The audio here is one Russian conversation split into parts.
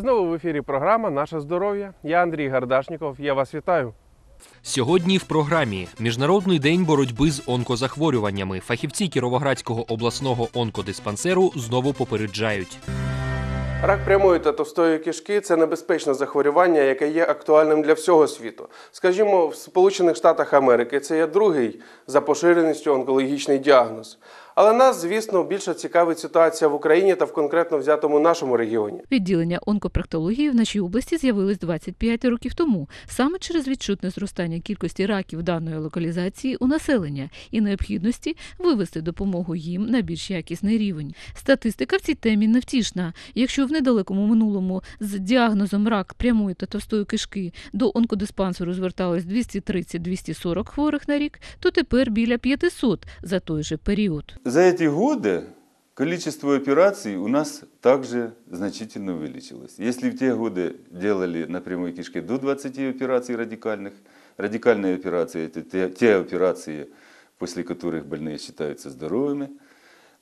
знову в ефірі програма Наше здоров'я. Я Андрій Гардашніков. Я вас вітаю. Сьогодні в програмі Міжнародний день боротьби з онкозахворюваннями. Фахівці Кіровоградського обласного онкодиспансеру знову попереджають. Рак прямої та товстої кишки це небезпечне захворювання, яке є актуальним для всього світу. Скажімо, в Сполучених Штатах Америки це є другий за поширеністю онкологічний діагноз. Але нас, звісно, більше цікавить ситуація в Україні та в конкретно взятому нашому регіоні. Відділення онкопроктології в нашій області з'явилось 25 років тому, саме через відчутне зростання кількості раків даної локалізації у населення і необхідності вивести допомогу їм на більш якісний рівень. Статистика в цій темі невтішна. Якщо в недалекому минулому з діагнозом рак прямої та товстої кишки до онкодиспансеру зверталось 230-240 хворих на рік, то тепер біля 500 за той же період. За эти годы количество операций у нас также значительно увеличилось. Если в те годы делали на прямой кишке до 20 операций радикальных, радикальные операции – это те, те операции, после которых больные считаются здоровыми,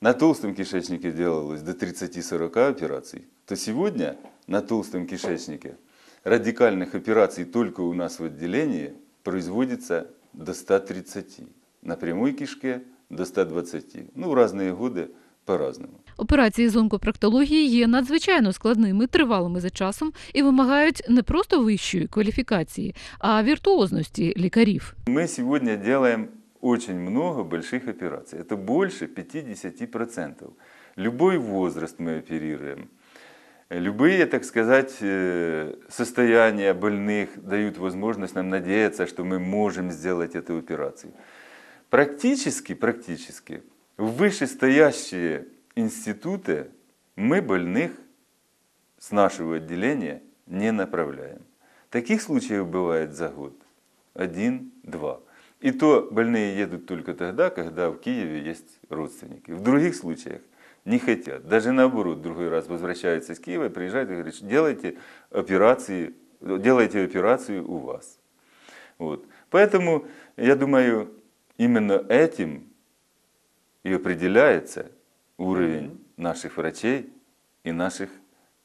на толстом кишечнике делалось до 30-40 операций, то сегодня на толстом кишечнике радикальных операций только у нас в отделении производится до 130. На прямой кишке – до 120. Ну, в разные годы по-разному. Операції з онкопроктології є надзвичайно складними, тривалими за часом і вимагають не просто вищої кваліфікації, а віртуозності лікарів. Мы сегодня делаем очень много больших операций. Это больше 50%. Любой возраст мы оперируем. Любые, так сказать, э, состояния больных дают возможность нам надеяться, что мы можем сделать эту операцию. Практически, практически, в вышестоящие институты мы больных с нашего отделения не направляем. Таких случаев бывает за год один-два. И то больные едут только тогда, когда в Киеве есть родственники. В других случаях не хотят. Даже наоборот, другой раз возвращаются из Киева, приезжают и говорят, делайте операции, делайте операцию у вас. Вот. Поэтому, я думаю, именно этим и определяется уровень наших врачей и наших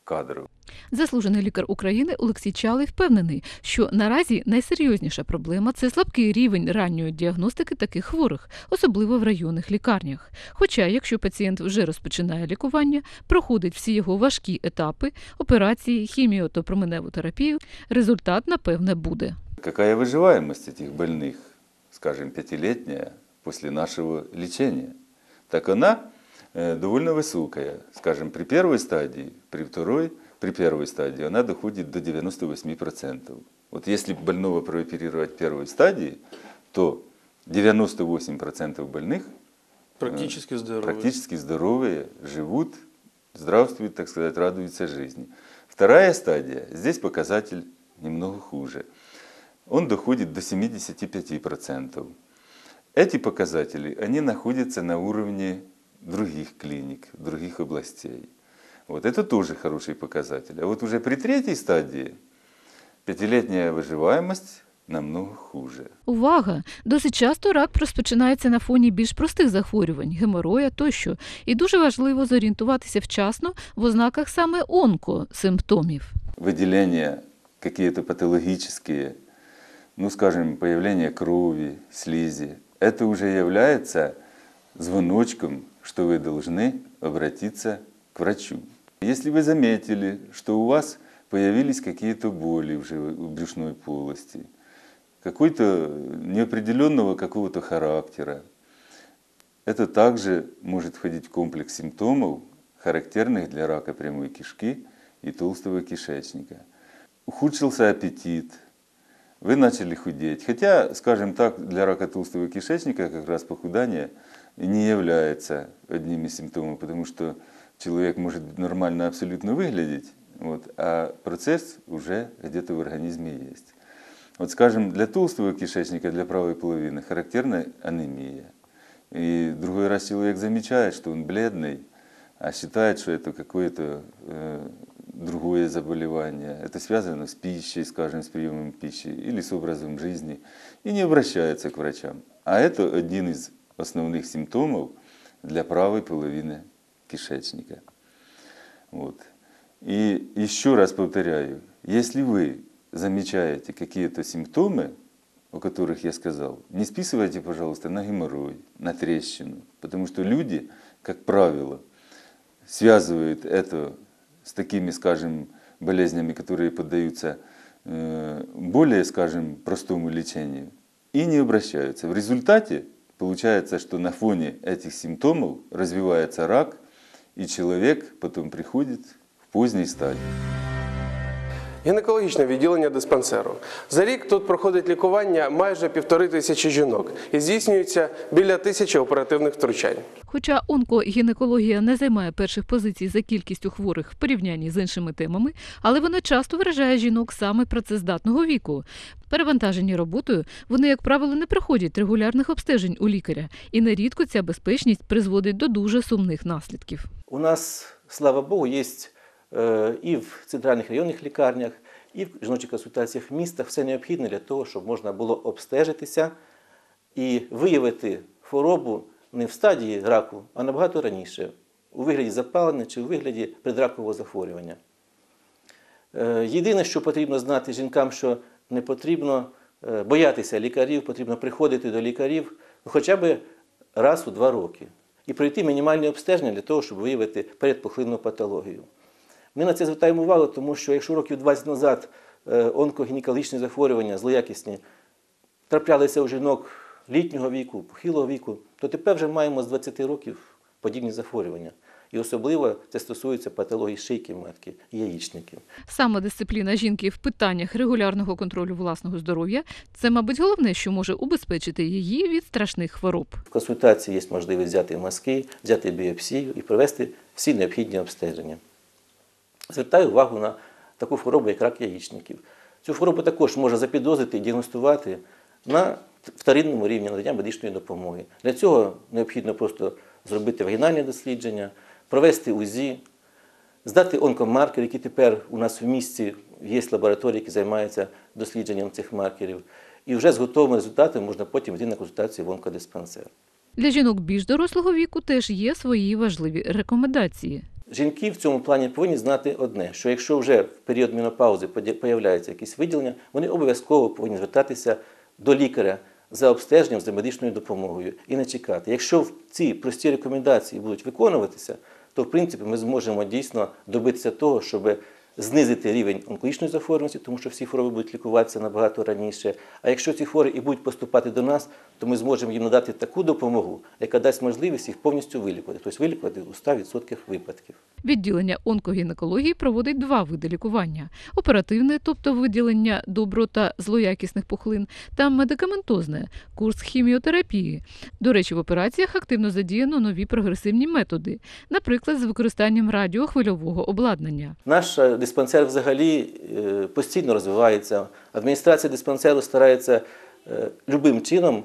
кадров. Заслужений лікар України Олексій Чалий впевнений, що наразі найсерйозніша проблема це слабкий рівень ранньої діагностики таких хворих, особливо в районних лікарнях. Хоча, якщо пацієнт вже розпочинає лікування, проходить всі його важкі етапи операції, хіміо та променеву терапію, результат напевне буде. Какая выживаемость этих больных, Скажем, пятилетняя после нашего лечения? Так она э, довольно высокая. Скажем, при первой стадии, при второй, при первой стадии она доходит до 98%. Вот если больного прооперировать первой стадии, то 98% больных Практично здорові. практически здоровые, живут, здравствуют, так сказать, радуются жизни. Вторая стадия, здесь показатель немного хуже. Он доходит до 75%. Эти показатели, они находятся на уровне других клиник, других областей. Вот это тоже хороший показатель. А вот уже при третьей стадии пятилетняя выживаемость намного хуже. Увага! Досить часто рак розпочинається на фоні більш простих захворювань, геморроя тощо, і дуже важливо зорієнтуватися вчасно в ознаках саме онкосимптомів. Выделения какие-то патологические, ну скажем, появление крови, слизи, это уже является звоночком, что вы должны обратиться к врачу. Если вы заметили, что у вас появились какие-то боли жив- в брюшной полости, какой-то неопределенного какого-то характера, это также может входить в комплекс симптомов, характерных для рака прямой кишки и толстого кишечника. Ухудшился аппетит, вы начали худеть. Хотя, скажем так, для рака толстого кишечника как раз похудание не является одним из симптомов, потому что человек может нормально абсолютно выглядеть, вот, а процесс уже где-то в организме есть. Вот, скажем, для толстого кишечника, для правой половины характерна анемия. И другой раз человек замечает, что он бледный, а считает, что это какое-то э, другое заболевание. Это связано с пищей, скажем, с приемом пищи или с образом жизни, и не обращается к врачам. А это один из основных симптомов для правой половины кишечника. Вот. И еще раз повторяю, если вы замечаете какие-то симптомы, о которых я сказал, не списывайте, пожалуйста, на геморрой, на трещину, потому что люди, как правило, связывают это с такими, скажем, болезнями, которые поддаются э, более, скажем, простому лечению, и не обращаются. В результате получается, что на фоне этих симптомов развивается рак, и человек потом приходит в поздней стадии. Гінекологічне відділення диспансеру. За рік тут проходить лікування майже півтори тисячі жінок і здійснюється біля тисячі оперативних втручань. Хоча онкогінекологія не займає перших позицій за кількістю хворих в порівнянні з іншими темами, але вона часто виражає жінок саме працездатного віку. Перевантажені роботою, вони, як правило, не проходять регулярних обстежень у лікаря, і нерідко ця безпечність призводить до дуже сумних наслідків. У нас, слава Богу, е, і в центральних районних лікарнях, і в жіночих консультаціях містах все необхідне для того, щоб можна було обстежитися і виявити хворобу не в стадії раку, а набагато раніше, у вигляді запалення чи у вигляді предракового захворювання. Е, Єдине, що потрібно знати жінкам, що не потрібно е, боятися лікарів, потрібно приходити до лікарів хоча б раз у два роки і пройти мінімальне обстеження для того, щоб виявити передпухлинну патологію. Ми на це звертаємо увагу, тому що якщо років 20 назад е, онкогінекологічні захворювання злоякісні траплялися у жінок літнього віку, похилого віку, то тепер вже маємо з 20 років подібні захворювання. І особливо це стосується патології шийки матки яєчників. Саме дисципліна жінки в питаннях регулярного контролю власного здоров'я це, мабуть, головне, що може убезпечити її від страшних хвороб. В консультації є можливість взяти мазки, взяти біопсію і провести всі необхідні обстеження. Звертаю увагу на таку хворобу, як рак яєчників. Цю хворобу також можна запідозрити і діагностувати на вторинному рівні надання медичної допомоги. Для цього необхідно просто зробити вагінальне дослідження, провести УЗІ, здати онкомаркер, які тепер у нас в місті є лабораторії, які займаються дослідженням цих маркерів. І вже з готовими результатами можна потім йти на консультацію в онкодиспансер. Для жінок більш дорослого віку теж є свої важливі рекомендації. Жінки в цьому плані повинні знати одне, що якщо вже в період менопаузи появляються якісь виділення, вони обов'язково повинні звертатися до лікаря за обстеженням, за медичною допомогою і не чекати. Якщо ці прості рекомендації будуть виконуватися, то в принципі ми зможемо дійсно добитися того, щоб знизити рівень онкологічної захворюваності, тому що всі хвороби будуть лікуватися набагато раніше. А якщо ці хворі і будуть поступати до нас, то ми зможемо їм надати таку допомогу, яка дасть можливість їх повністю вилікувати, тобто вилікувати у 100% випадків. Відділення онкогінекології проводить два види лікування: оперативне, тобто виділення добро та злоякісних пухлин, та медикаментозне курс хіміотерапії. До речі, в операціях активно задіяно нові прогресивні методи, наприклад, з використанням радіохвильового обладнання. Наш е, диспансер взагалі е, постійно розвивається. Адміністрація диспансеру старається е, любим чином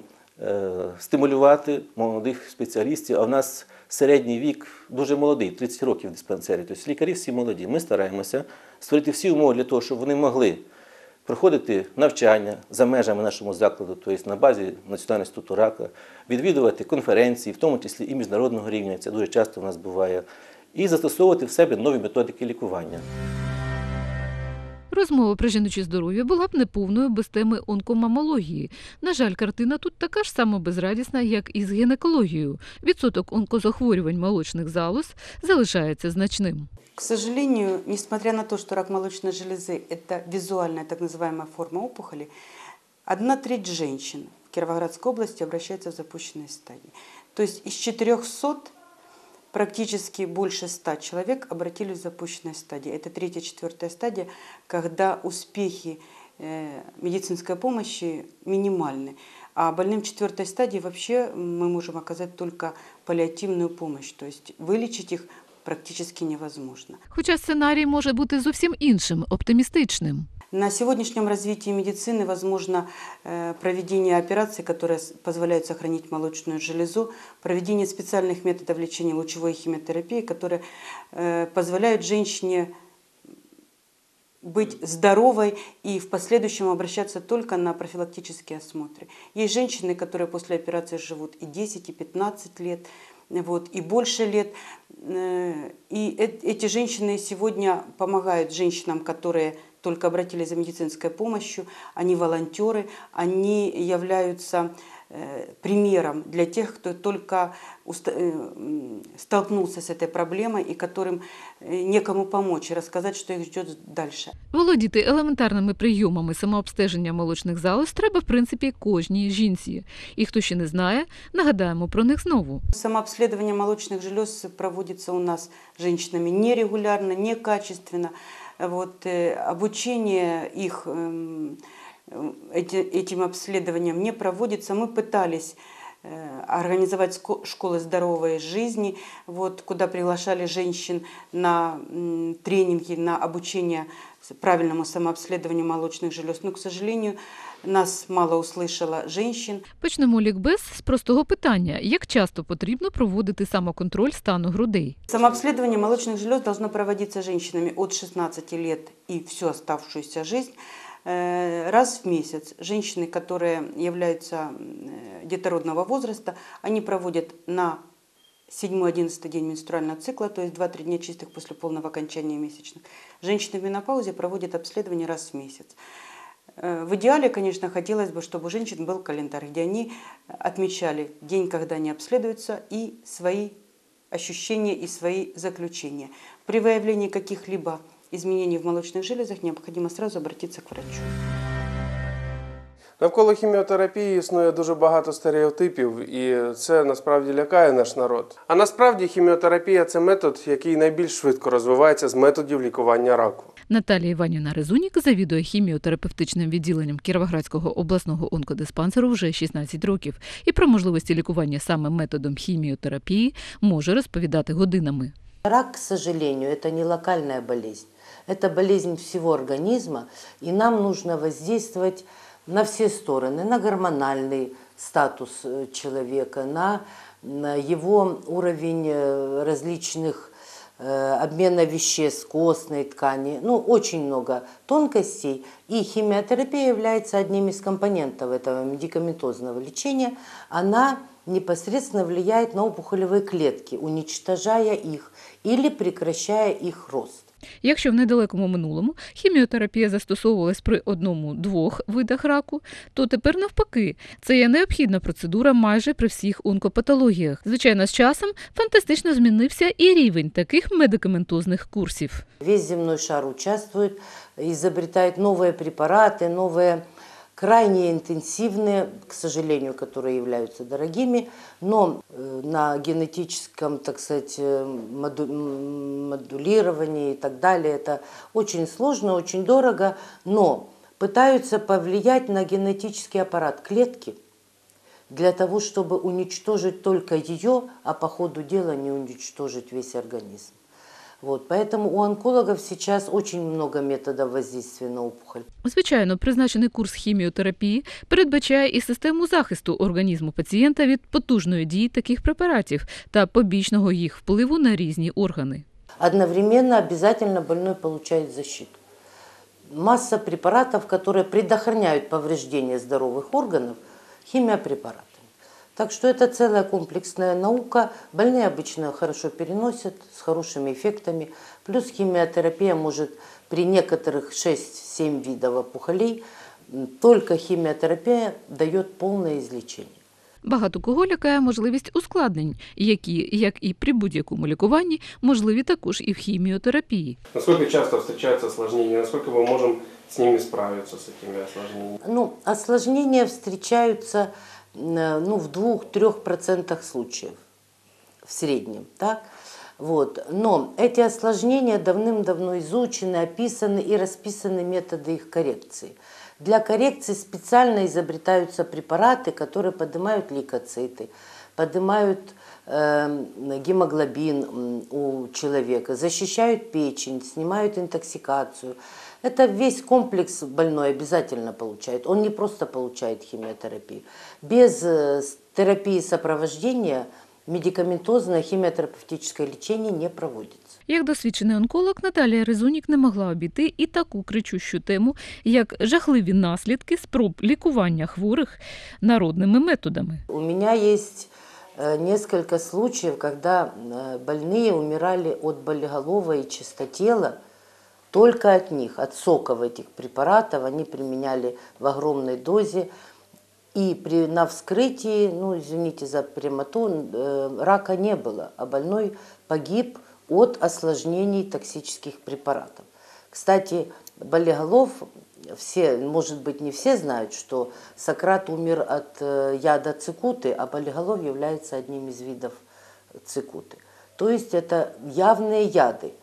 стимулювати молодих спеціалістів. А в нас середній вік дуже молодий, 30 років в диспансері. Тобто лікарі всі молоді. Ми стараємося створити всі умови для того, щоб вони могли проходити навчання за межами нашого закладу, тобто на базі Національного інституту рака, відвідувати конференції, в тому числі і міжнародного рівня. Це дуже часто в нас буває. І застосовувати в себе нові методики лікування. Розмова про жіноче здоров'я була б неповною без теми онкомамології. На жаль, картина тут така ж само безрадісна, як і з гінекологією. Відсоток онкозахворювань молочних залоз залишається значним. К сожалению, несмотря на то, что рак молочной железы – это визуальная так называемая форма опухоли, одна треть женщин в Кировоградской области обращается в запущенной стадии. То есть из 400 практически больше 100 человек обратились в запущенной стадии. Это третья, четвертая стадия, когда успехи э, медицинской помощи минимальны. А больным четвертой стадии вообще мы можем оказать только паллиативную помощь, то есть вылечить их практически невозможно. Хоча сценарій може бути зовсім іншим, оптимістичним. На сегодняшнем развитии медицины возможно э, проведение операций, которые позволяют сохранить молочную железу, проведение специальных методов лечения лучевой химиотерапии, которые э, позволяют женщине быть здоровой и в последующем обращаться только на профилактические осмотры. Есть женщины, которые после операции живут и 10, и 15 лет, вот, и больше лет. Э, И эти женщины сегодня помогают женщинам, которые только обратились за медицинской помощью. Они волонтеры, они являются э, примером для тех, кто только уста- э, м, столкнулся с этой проблемой и которым э, некому помочь и рассказать, что их ждет дальше. Володіти елементарними прийомами самообстеження молочних залоз треба, в принципі, кожній жінці. І хто ще не знає, нагадаємо про них знову. Самообследование молочных желез проводится у нас женщинами нерегулярно, некачественно. Вот, э, обучение их эм, э, эти- этим обследованием не проводится. Мы пытались организовать ско- школы здоровой жизни, вот, куда приглашали женщин на м, тренинги, на обучение с- правильному самообследованию молочных желез. Но, к сожалению, нас мало услышало женщин. Почнемо лікбез з простого питання: як часто потрібно проводити самоконтроль стану грудей? Самообследование молочных желез должно проводиться женщинами от 16 лет и всю оставшуюся жизнь э, Раз в месяц. Женщины, которые являются э, детородного возраста, они проводят на 7-11 день менструального цикла, то есть 2-3 дня чистых после полного окончания месячных. Женщины в менопаузе проводят обследование раз в месяц. Э, В идеале, конечно, хотелось бы, чтобы у женщин был календарь, где они отмечали день, когда они обследуются, и свои ощущения и свои заключения. При выявлении каких-либо изменений в молочных железах необходимо сразу обратиться к врачу. Навколо хіміотерапії існує дуже багато стереотипів, і це насправді лякає наш народ. А насправді хіміотерапія це метод, який найбільш швидко розвивається з методів лікування раку. Наталія Іванівна Резунік завідує хіміотерапевтичним відділенням Кіровоградського обласного онкодиспансеру вже 16 років і про можливості лікування саме методом хіміотерапії може розповідати годинами. Рак, к сожалению, это не локальная болезнь. Это болезнь всего организма, и нам нужно воздействовать на все стороны, на гормональный статус э, человека, на, на его уровень э, различных э, обмена веществ, костной ткани. Ну, очень много тонкостей. И химиотерапия является одним из компонентов этого медикаментозного лечения. Она непосредственно влияет на опухолевые клетки, уничтожая их или прекращая их рост. Якщо в недалекому минулому хіміотерапія застосовувалась при одному-двох видах раку, то тепер навпаки це є необхідна процедура майже при всіх онкопатологіях. Звичайно, з часом фантастично змінився і рівень таких медикаментозних курсів. Весь земной шар участвует, изобретает новые препараты, новые Крайне интенсивные, к сожалению, которые являются дорогими, но э, на генетическом, так сказать, э, моду- модулировании и так далее это очень сложно, очень дорого, но пытаются повлиять на генетический аппарат клетки для того, чтобы уничтожить только ее, а по ходу дела не уничтожить весь организм. Вот, поэтому у онкологов сейчас очень много методов воздействия на опухоль. Звичайно, призначений курс хіміотерапії передбачає і систему захисту організму пацієнта від потужної дії таких препаратів та побічного їх впливу на різні органи. Одновременно обязательно больной получает защиту. Масса препаратов, которые предохраняют повреждение здоровых органов химиопрепаратами. Так что это целая комплексная наука. Больные обычно хорошо переносят, с хорошими эффектами. Плюс химиотерапия может при некоторых 6-7 видов опухолей, м, только химиотерапия дает полное излечение. Багато кого лякає можливість ускладнень, які, як і при будь-якому лікуванні, можливі також і в хіміотерапії. Насколько часто встречаются осложнения, насколько мы можем с ними справиться, с этими осложнениями? Ну, осложнения встречаются э, ну, в 2-3% случаев в среднем. Так? Вот. Но эти осложнения давным-давно изучены, описаны и расписаны методы их коррекции. Для коррекции специально изобретаются препараты, которые поднимают лейкоциты, поднимают э, гемоглобин у человека, защищают печень, снимают интоксикацию. Это весь комплекс больной обязательно получает. Он не просто получает химиотерапию. Без э, с- терапии сопровождения медикаментозное химиотерапевтическое лечение не проводится. Як досвідчений онколог, Наталія Резунік не могла обійти і таку кричущу тему, як жахливі наслідки спроб лікування хворих народними методами. У меня есть э, несколько случаев, когда э, больные умирали от болеголова и чистотела только от них, от соков этих препаратов. Они применяли в огромной дозе. И при, на вскрытии, ну, извините за прямоту, э, рака не было, а больной погиб от осложнений токсических препаратов. Кстати, болеголов, все, может быть, не все знают, что Сократ умер от э, яда цикуты, а болеголов является одним из видов цикуты. То есть это явные яды.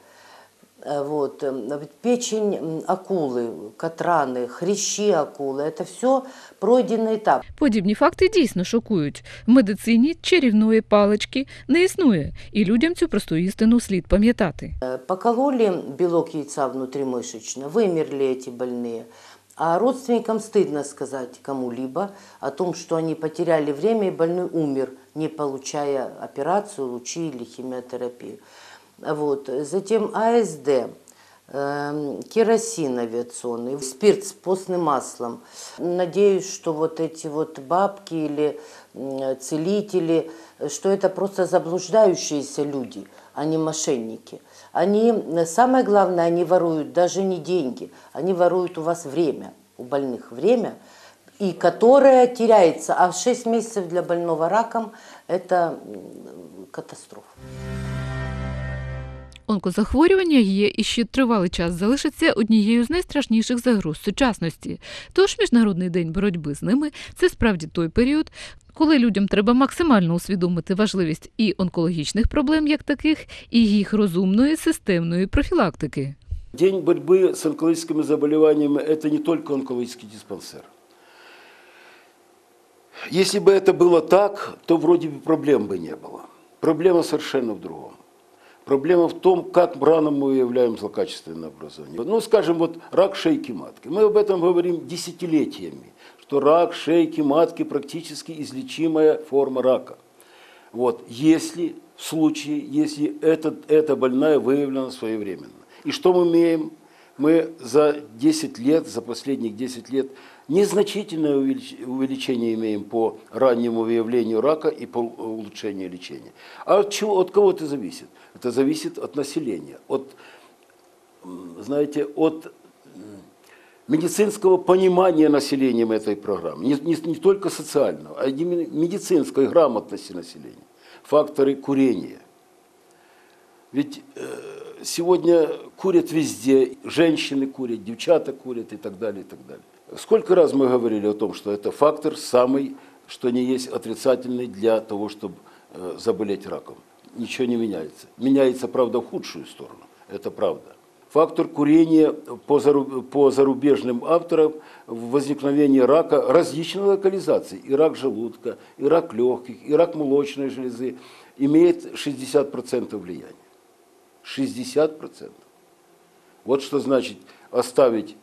Э, Вот. э, ведь Печень м, акулы, катраны, хрящи акулы – это все пройденный етап. Подібні факти дійсно шокують. В медицині чарівної палички не існує, і людям цю просту істину слід пам'ятати. Э, Покололи белок яйца внутримышечно, вымерли эти больные. А родственникам стыдно сказать кому-либо о том, что они потеряли время и больной умер, не получая операцию, лучи или химиотерапию. Вот. Затем АСД, эм, керосин авиационный, спирт с постным маслом. Надеюсь, что вот эти вот бабки или м, целители, э, что это просто заблуждающиеся люди, а не мошенники. Они, э, самое главное, они воруют даже не деньги, они воруют у вас время, у больных время, и которое теряется. А 6 месяцев для больного раком – это катастрофа. Онкозахворювання є і ще тривалий час залишиться однією з найстрашніших загроз сучасності. Тож Міжнародний день боротьби з ними це справді той період, коли людям треба максимально усвідомити важливість і онкологічних проблем як таких, і їх розумної системної профілактики. День борьбы с онкологическими заболеваниями – это не только онкологический диспансер. Если бы это было так, то вроде бы проблем бы не было. Проблема совершенно в другом. Проблема в том, как рано мы выявляем злокачественное образование. Ну, скажем, вот рак шейки матки. Мы об этом говорим десятилетиями, что рак шейки матки практически излечимая форма рака. Вот, если в случае, если этот, эта больная выявлена своевременно. И что мы имеем? Мы за 10 лет, за последних 10 лет, незначительное увелич- увеличение имеем по раннему выявлению рака и по улучшению лечения. А от, чего, от кого это зависит? Это зависит от населения, от, знаете, от медицинского понимания населением этой программы. Не, не- не только социального, а именно медицинской грамотности населения. Факторы курения. Ведь э, сегодня курят везде, женщины курят, девчата курят и так далее, и так далее. Сколько раз мы говорили о том, что это фактор самый, что не есть отрицательный для того, чтобы э, заболеть раком. Ничего не меняется. Меняется, правда, в худшую сторону. Это правда. Фактор курения по, зару- по зарубежным авторам в возникновении рака различной локализации. И рак желудка, и рак легких, и рак молочной железы имеет 60% влияния. 60%. Вот что значит оставить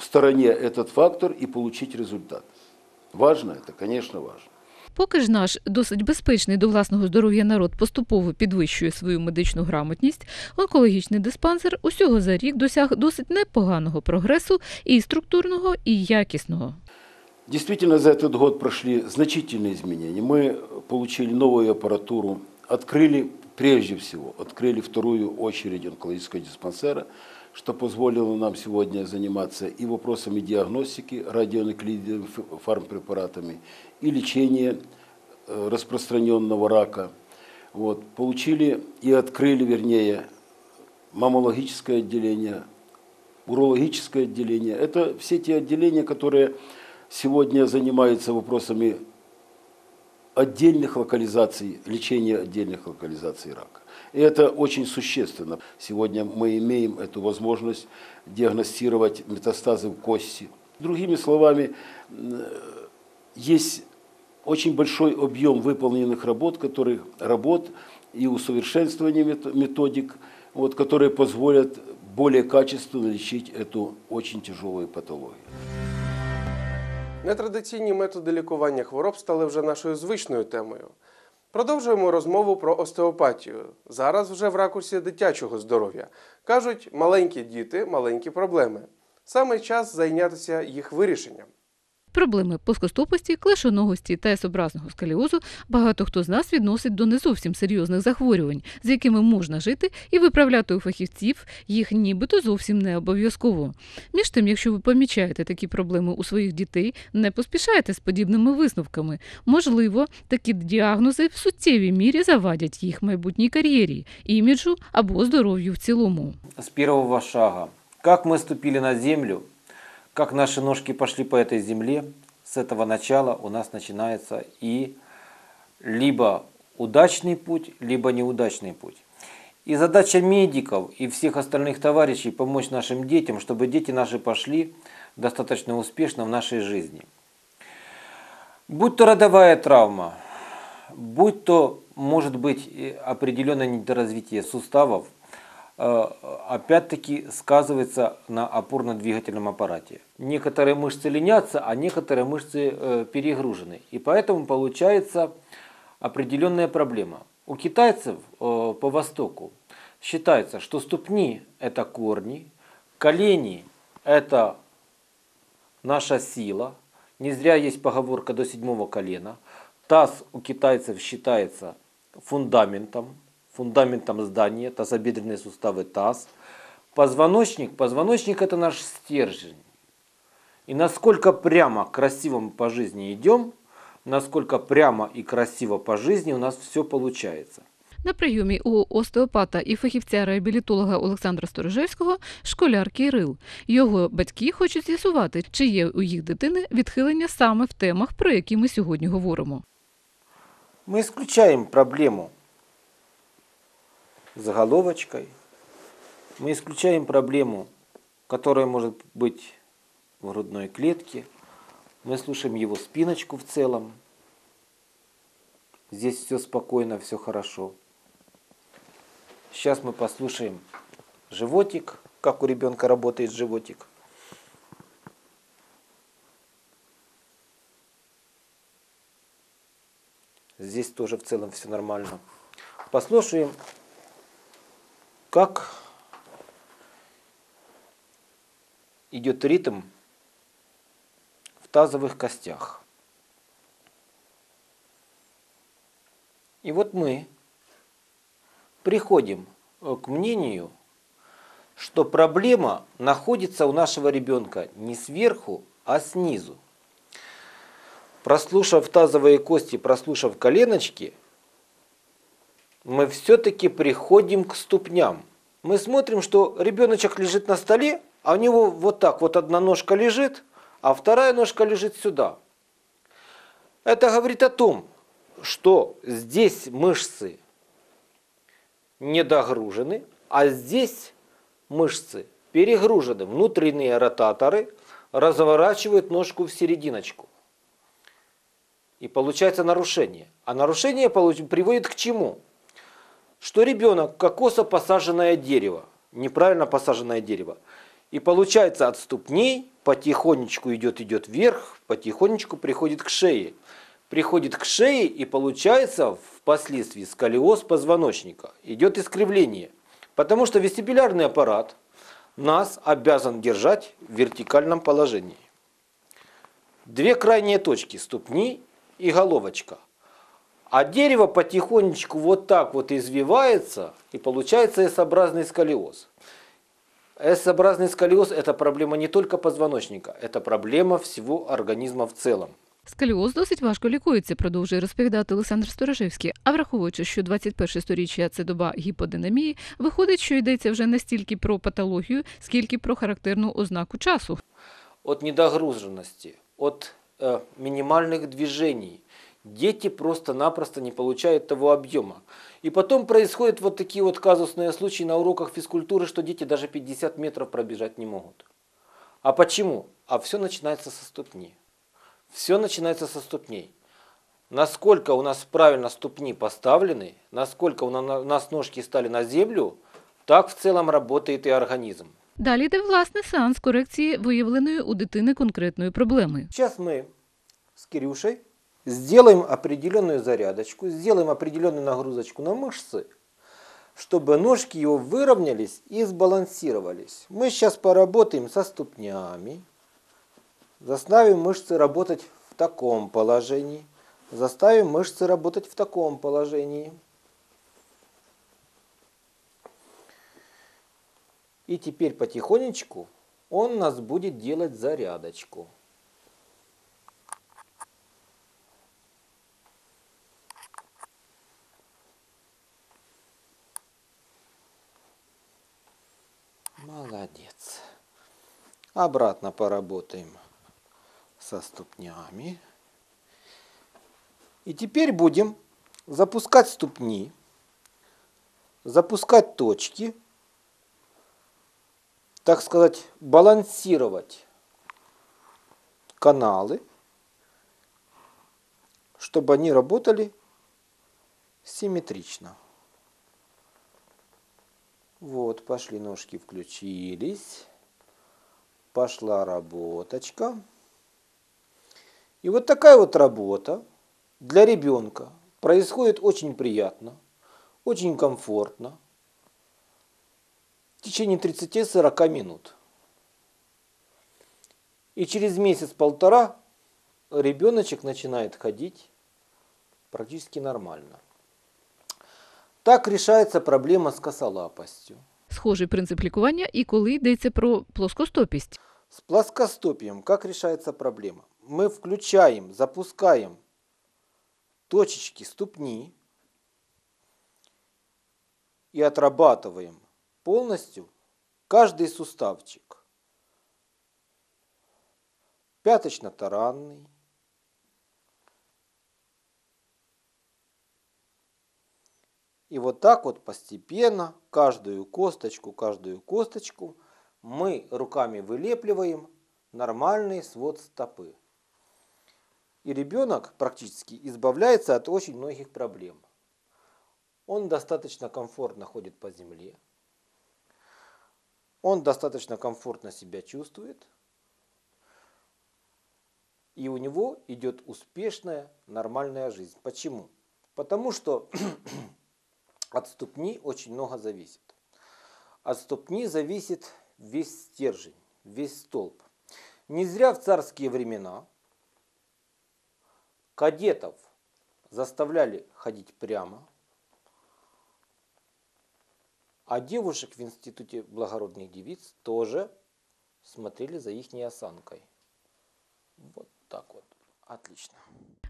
в стороне этот фактор и получить результат. Важно это, конечно, важно. Поки ж наш досить безпечний до власного здоров'я народ поступово підвищує свою медичну грамотність, онкологічний диспансер усього за рік досяг досить непоганого прогресу і структурного, і якісного. Действительно, за этот год прошли значительные изменения. Мы получили новую аппаратуру, открыли, прежде всего, открыли вторую очередь онкологического диспансера, что позволило нам сегодня заниматься и вопросами диагностики радионуклидовыми ф- фармпрепаратами, и лечения э, распространенного рака. Вот. Получили и открыли, вернее, маммологическое отделение, урологическое отделение. Это все те отделения, которые сегодня занимаются вопросами отдельных локализаций, лечения отдельных локализаций рака. И это очень существенно. Сегодня мы имеем эту возможность диагностировать метастазы в кости. Другими словами, м, есть очень большой объем выполненных работ, которых, работ и усовершенствования мет- методик, вот, которые позволят более качественно лечить эту очень тяжелую патологию. Нетрадиційні методи лікування хвороб стали вже нашою звичною темою. Продовжуємо розмову про остеопатію. Зараз вже в ракурсі дитячого здоров'я. Кажуть, маленькі діти, маленькі проблеми. Саме час зайнятися їх вирішенням. Проблеми плоскостопості, клешоногості та есобразного сколіозу багато хто з нас відносить до не зовсім серйозних захворювань, з якими можна жити, і виправляти у фахівців їх нібито зовсім не обов'язково. Між тим, якщо ви помічаєте такі проблеми у своїх дітей, не поспішайте з подібними висновками. Можливо, такі діагнози в суттєвій мірі завадять їх майбутній кар'єрі, іміджу або здоров'ю в цілому. с первого шага. Как мы ступили на землю, как наши ножки пошли по этой земле, с этого начала у нас начинается и либо удачный путь, либо неудачный путь. И задача медиков и всех остальных товарищей помочь нашим детям, чтобы дети наши пошли достаточно успешно в нашей жизни. Будь то родовая травма, будь то, может быть, определенное недоразвитие суставов, опять-таки сказывается на опорно-двигательном аппарате. Некоторые мышцы ленятся, а некоторые мышцы э, перегружены. И поэтому получается определенная проблема. У китайцев э, по Востоку считается, что ступни – это корни, колени – это наша сила. Не зря есть поговорка до седьмого колена. Таз у китайцев считается фундаментом, фундаментом здания, тазобедренные суставы таз. Позвоночник, позвоночник это наш стержень. И насколько прямо, красиво мы по жизни идем, насколько прямо и красиво по жизни у нас все получается. На прийомі у остеопата і фахівця-реабілітолога Олександра Сторожевського школяр Кирил. Його батьки хочуть з'ясувати, чи є у їх дитини відхилення саме в темах, про які ми сьогодні говоримо. Мы исключаем проблему с головочкой, мы исключаем проблему, которая может быть в грудной клетке, мы слушаем его спиночку в целом. Здесь все спокойно, все хорошо. Сейчас мы послушаем животик, как у ребенка работает животик. Здесь тоже в целом все нормально. Послушаем, как идет ритм в тазовых костях. И вот мы приходим э, к мнению, что проблема находится у нашего ребенка не сверху, а снизу. Прослушав тазовые кости, прослушав коленочки, мы все-таки приходим к ступням. Мы смотрим, что ребеночек лежит на столе, а у него вот так вот одна ножка лежит, а вторая ножка лежит сюда. Это говорит о том, что здесь мышцы недогружены, а здесь мышцы перегружены. Внутренние ротаторы разворачивают ножку в серединочку. И получается нарушение. А нарушение приводит к чему? Что ребенок кокосо посаженное дерево, неправильно посаженное дерево. И получается от ступней потихонечку идет, идет вверх, потихонечку приходит к шее. Приходит к шее и получается впоследствии сколиоз позвоночника. Идет искривление. Потому что вестибулярный аппарат нас обязан держать в вертикальном положении. Две крайние точки – ступни и головочка. А дерево потихонечку вот так вот извивается, и получается S-образный сколиоз. S-образный сколиоз – это проблема не только позвоночника, это проблема всего организма в целом. Сколіоз досить важко лікується, продовжує розповідати Олександр Сторожевський. А враховуючи, що 21 сторіччя це доба гіподинамії, виходить, що йдеться вже не стільки про патологію, скільки про характерну ознаку часу. От недогруженности, от э, минимальных движений. Дети просто-напросто не получают того объема. И потом происходят вот такие вот казусные случаи на уроках физкультуры, что дети даже 50 метров пробежать не могут. А почему? А все начинается со ступни. Все начинается со ступней. Насколько у нас правильно ступни поставлены, насколько у на- у нас ножки стали на землю, так в целом работает и организм. Далі йде власне сеанс корекції виявленої у дитини конкретної проблеми. Сейчас мы с Кирюшей сделаем определенную зарядочку, сделаем определенную нагрузочку на мышцы, чтобы ножки его выровнялись и сбалансировались. Мы сейчас поработаем со ступнями. Заставим мышцы работать в таком положении. Заставим мышцы работать в таком положении. И теперь потихонечку он нас будет делать зарядочку. Обратно поработаем со ступнями. И теперь будем запускать ступни, запускать точки, так сказать, балансировать каналы, чтобы они работали симметрично. Вот, пошли ножки, включились. Пошла работочка. И вот такая вот работа для ребенка происходит очень приятно, очень комфортно в течение 30-40 минут. И через месяц-полтора ребеночек начинает ходить практически нормально. Так решается проблема з косолапостю Схожий принцип лікування і коли йдеться про плоскостопість. С плоскостопием как решается проблема? Мы включаем, запускаем точечки ступни и отрабатываем полностью каждый суставчик. Пяточно-таранный, И вот так вот постепенно каждую косточку, каждую косточку мы руками вылепливаем нормальный свод стопы. И ребенок практически избавляется от очень многих проблем. Он достаточно комфортно ходит по земле. Он достаточно комфортно себя чувствует. И у него идет успешная, нормальная жизнь. Почему? Потому что от ступни очень много зависит. От ступни зависит весь стержень, весь столб. Не зря в царские времена кадетов заставляли ходить прямо, а девушек в институте благородных девиц тоже смотрели за их осанкой. Вот так вот. Отлично.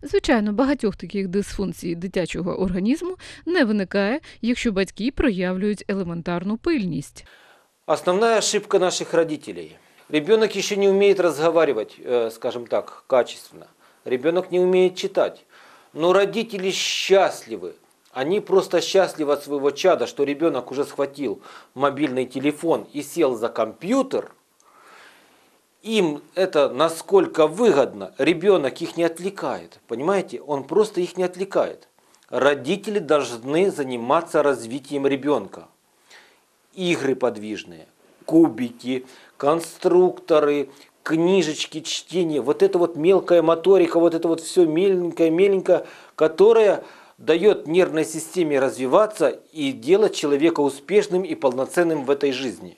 Звичайно, багатьох таких дисфункцій дитячого організму не виникає, якщо батьки проявлюють елементарну пильність. Основная ошибка наших родителей. Ребенок еще не умеет разговаривать, э, скажем так, качественно. Ребенок не умеет читать. Но родители счастливы. Они просто счастливы от своего чада, что ребенок уже схватил мобильный телефон и сел за компьютер. им это насколько выгодно, ребенок их не отвлекает. Понимаете, он просто их не отвлекает. Родители должны заниматься развитием ребенка. Игры подвижные, кубики, конструкторы, книжечки, чтение, вот это вот мелкая моторика, вот это вот все меленькое-меленькое, которое дает нервной системе развиваться и делать человека успешным и полноценным в этой жизни.